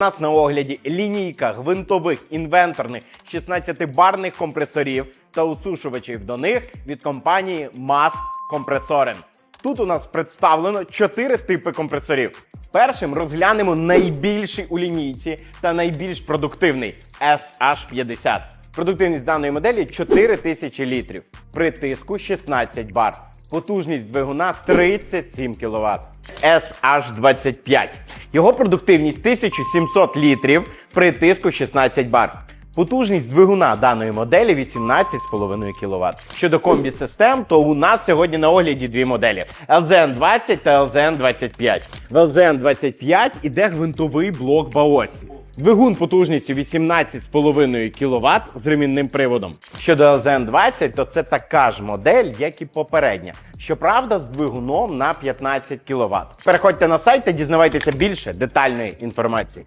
У нас на огляді лінійка гвинтових інвенторних 16-барних компресорів та усушувачів до них від компанії Mast Compressoren. Тут у нас представлено 4 типи компресорів. Першим розглянемо найбільший у лінійці та найбільш продуктивний SH50. Продуктивність даної моделі 4000 літрів при тиску 16 бар. Потужність двигуна 37 кВт. SH25. Його продуктивність 1700 літрів при тиску 16 бар. Потужність двигуна даної моделі 18,5 кВт. Щодо комбі-систем, то у нас сьогодні на огляді дві моделі: LZN 20 та LZN 25. В LZN 25 іде гвинтовий блок Баосі. Двигун потужністю 18,5 кВт з ремінним приводом. Щодо LZN 20, то це така ж модель, як і попередня. Щоправда, з двигуном на 15 кВт. Переходьте на сайт та дізнавайтеся більше детальної інформації.